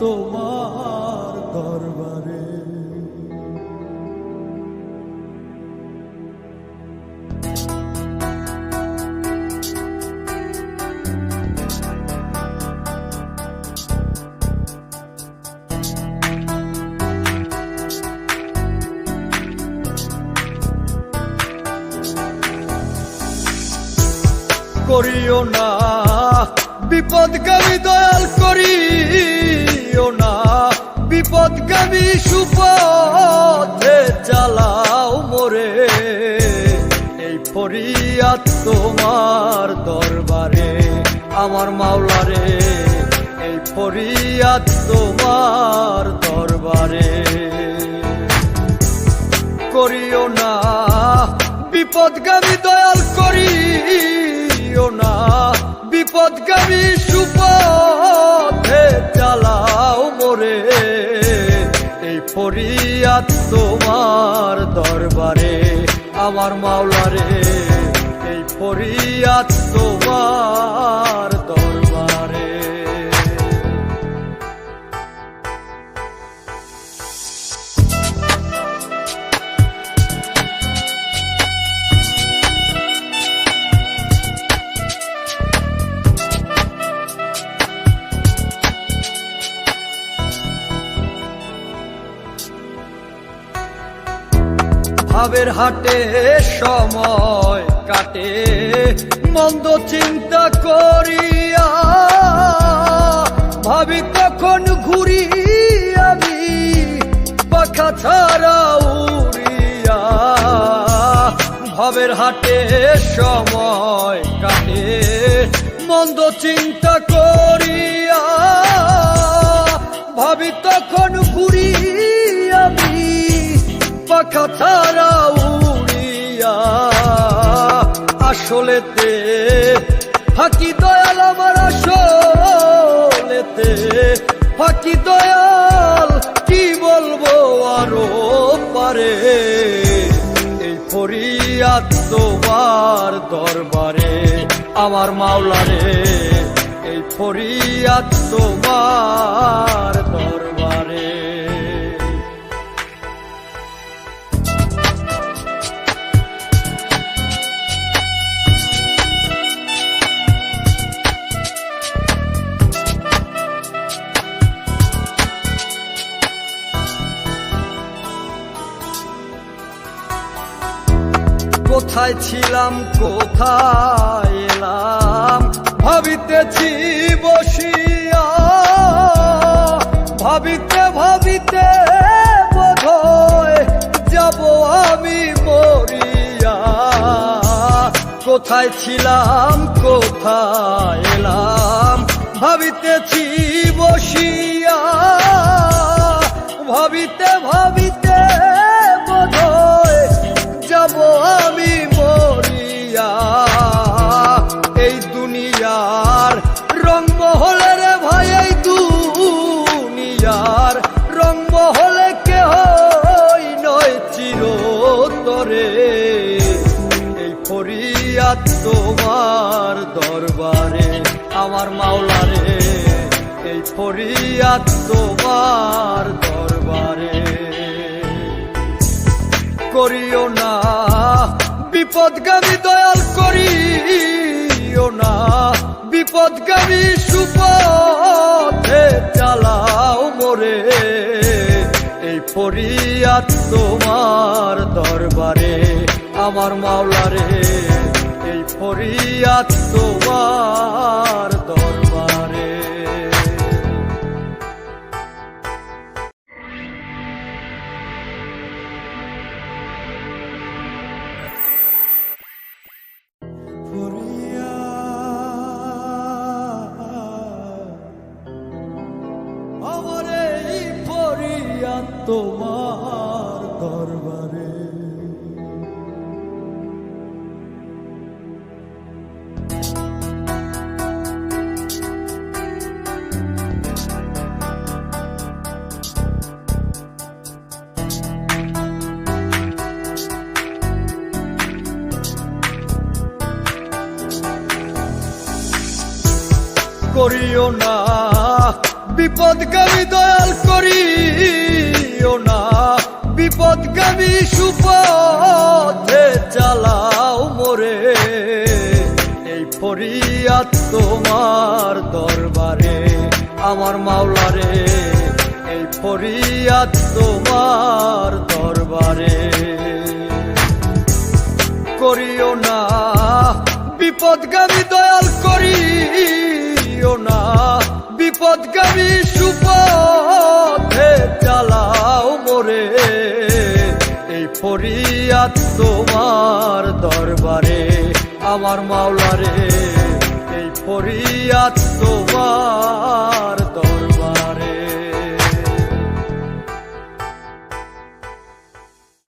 তোমার দরবারে। করিও না বিপদগামী দয়াল বিপদগামী সুপথে চালাও মোরে। এই ফরিয়াদ তোমার দরবারে, আমার মাওলারে। এই ফরিয়াদ তোমার দরবারে। করিও না, বিপদগামী দয়াল, করিও না, বিপদগামী সুপথে মোরে ফরিয়াদ তোমার দরবারে আমার মাওলারে এই ফরিয়াদ তোমার ভাবের হাটে সময় কাটে, মন্দ চিন্তা করিয়া ভাবি কখন ঘুরি আমি পাখা ছাড়া উড়িয়া। ভাবের হাটে সময় কাটে, মন্দ চিন্তা করিয়া ভাবি তখন ঘুরি আমি পাখা ছাড়া উড়িয়া আসলেতে ফাঁকি দয়াল আমার আসলেতে ফাঁকি দয়াল, কি বলব আরও পারে? এই ফরিয়াদ তোমার দরবারে, আমার মাওলারে। এই ফরিয়াদ তোমার দরবারে। কোথায় ছিলাম, কোথায় এলাম? ভাবিতেছি বসিয়া, ভাবিতে ভাবিতে বোধয় যাব আমি মরিয়া। কোথায় ছিলাম, কোথায় এলাম? ভাবিতেছি বসিয়া ফরিয়াদ তোমার দরবারে। করিও না, বিপদগামী দয়াল করিও না, বিপদগামী সুপথে চালাও মোরে। এই ফরিয়াদ তোমার দরবারে, আমার মাওলারে, এই ফরিয়াদ তোমার দরবারে। তোমার দরবারে। করিও না বিপদগামী দয়াল করি। ও না। বিপদগামী সুপথে চালাও মোরে। এই ফরিয়াদ তোমার দরবারে, আমার মাওলারে। এই ফরিয়াদ তোমার দরবারে। করিও না বিপদগামী দয়াল করিও না। বিপদগামী সুপথে ফরিয়াদ তোমার দরবারে আমার মাওলারে এই ফরিয়াদ তোমার